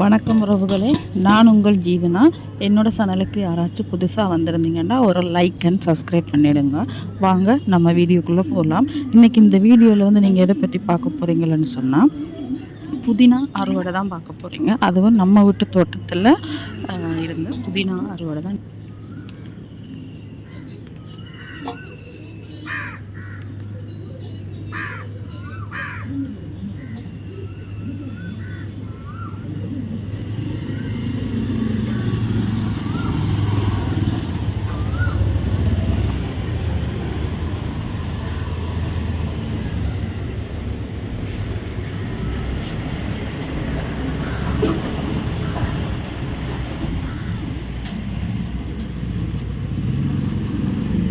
வணக்கம் உறவுகளே. நான் உங்கள் ஜீவனா? என்னோடய சேனலுக்கு யாராச்சும் புதுசாக வந்திருந்தீங்கன்னா ஒரு லைக் அண்ட் சப்ஸ்கிரைப் பண்ணிவிடுங்க வாங்க நம்ம வீடியோக்குள்ளே போகலாம் இன்றைக்கி இந்த வீடியோவில் வந்து நீங்கள் எதை பற்றி பார்க்க போகிறீங்கன்னு சொன்னால் புதினா அறுவடை தான் பார்க்க போகிறீங்க அதுவும் நம்ம வீட்டு தோட்டத்தில் இருந்த புதினா அறுவடை தான்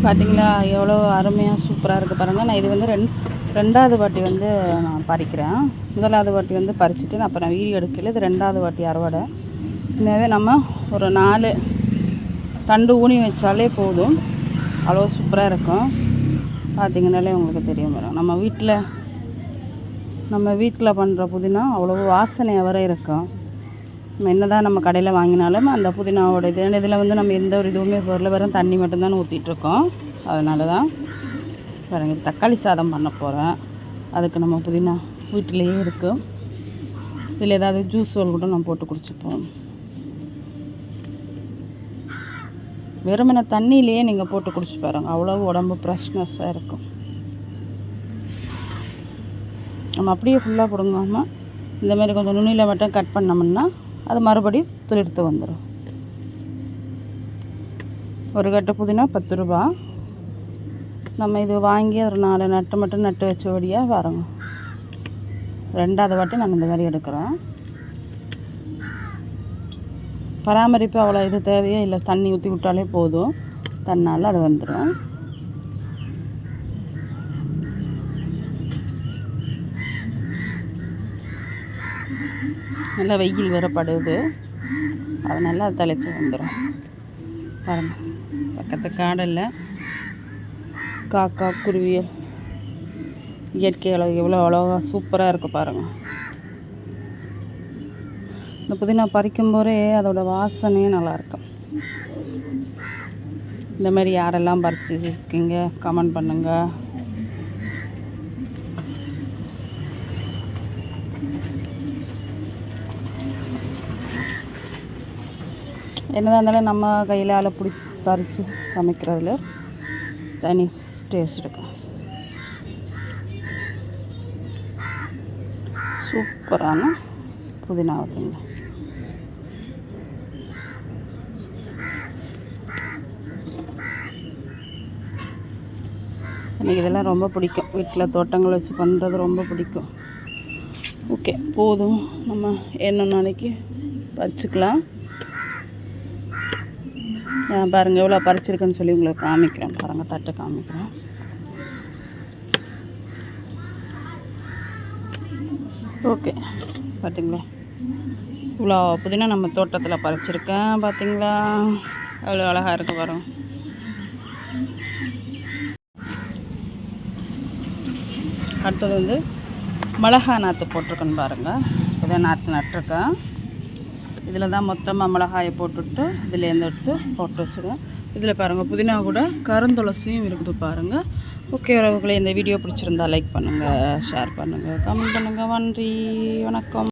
பார்த்தீங்களா எவ்வளோ அருமையாக சூப்பராக இருக்குது பாருங்கள் நான் இது வந்து ரெண் ரெண்டாவது வாட்டி வந்து நான் பறிக்கிறேன். முதலாவது வாட்டி வந்து பறிச்சுட்டு நான் அப்புறம் நான் வீடியோ எடுக்கல. இது ரெண்டாவது வாட்டி அறுவடை. எனவே நம்ம ஒரு நாலு தண்டு ஊனி வச்சாலே போதும். அவ்வளோ சூப்பராக இருக்கும். பார்த்திங்கனாலே உங்களுக்கு தெரியும் வரும் நம்ம வீட்டில் நம்ம வீட்டில் பண்ணுற புதினா அவ்வளோ வாசனை வர இருக்கும். நம்ம என்னதான் நம்ம கடையில் வாங்கினாலும் அந்த புதினாவோட இது இதில் வந்து நம்ம எந்த ஒரு இதுவுமே பொருள் வெறும் தண்ணி மட்டும்தான் ஊற்றிட்டுருக்கோம் அதனால தான் பாருங்க தக்காளி சாதம் பண்ண போகிறேன் அதுக்கு நம்ம புதினா வீட்டிலேயே இருக்குது இதில் ஏதாவது ஜூஸ் கூட நம்ம போட்டு குடிச்சுப்போம். வெறுமனை தண்ணியிலேயே நீங்கள் போட்டு குடிச்சு பாருங்க. அவ்வளோ உடம்பு ஃப்ரெஷ்னஸ்ஸாக இருக்கும். நம்ம அப்படியே ஃபுல்லாக பிடுங்காமல் இந்த மாதிரி கொஞ்சம் நுண்ணியில் மட்டும் கட் பண்ணோம்னா அது மறுபடியும் துளிர்த்து வந்துடும் ஒரு கட்டு புதினா பத்து ரூபா. நம்ம இது வாங்கி ஒரு நாலு நட்டு மட்டும் நட்டு வச்ச வழியாக வரோங்க ரெண்டாவது வாட்டி நாங்கள் இந்த மாதிரி எடுக்கிறோம் பராமரிப்பு அவ்வளோ இது தேவையே இல்லை. தண்ணி ஊற்றி விட்டாலே போதும். தன்னால் அது வந்துடும் நல்லா வெயில் வேற படுது. அதனால அது தலைச்சி வந்துடும் பாருங்க பக்கத்து காடில் காக்கா குருவியல் இயற்கை அழகு எவ்வளோ அழகா சூப்பராக இருக்குது பாருங்கள் இந்த புதினா பறிக்கும் போதே அதோட வாசனையே நல்லாயிருக்கும் இந்த மாதிரி யாரெல்லாம் பறிச்சு இருக்கீங்க கமெண்ட் பண்ணுங்கள் என்னதான் இருந்தாலும் நம்ம கையால் பிடி பறித்து சமைக்கிறதுல தனி டேஸ்ட் இருக்கும் சூப்பரான புதினா இருக்குங்க எனக்கு இதெல்லாம் ரொம்ப பிடிக்கும். வீட்டில் தோட்டங்கள் வச்சு பண்ணுறது ரொம்ப பிடிக்கும். ஓகே போதும். நம்ம என்ன நாளைக்கு பறிச்சுக்கலாம். பாருங்கள் எவ்வளோ பறிச்சிருக்குன்னு சொல்லி உங்களுக்கு காமிக்கிறேன். பாருங்கள் தட்டை காமிக்கிறேன். ஓகே பார்த்தீங்களா இவ்வளோ புதினா நம்ம தோட்டத்தில் பறிச்சிருக்கேன் பார்த்தீங்களா எவ்வளோ அழகாக இருக்கு வரும் அடுத்தது வந்து மிளகா நாற்று போட்டிருக்கேன்னு பாருங்கள் இதை நாற்று நட்டிருக்கேன். இதில் தான் மொத்தமாக மிளகாயை போட்டுட்டு இதுலேருந்து எடுத்து போட்டு வச்சுருவேன் இதில் பாருங்கள் புதினா கூட கருந்துளசியும் இருக்குது பாருங்கள் ஓகே உறவுகளை இந்த வீடியோ பிடிச்சிருந்தா லைக் பண்ணுங்கள் ஷேர் பண்ணுங்கள் கமெண்ட் பண்ணுங்கள் நன்றி வணக்கம்.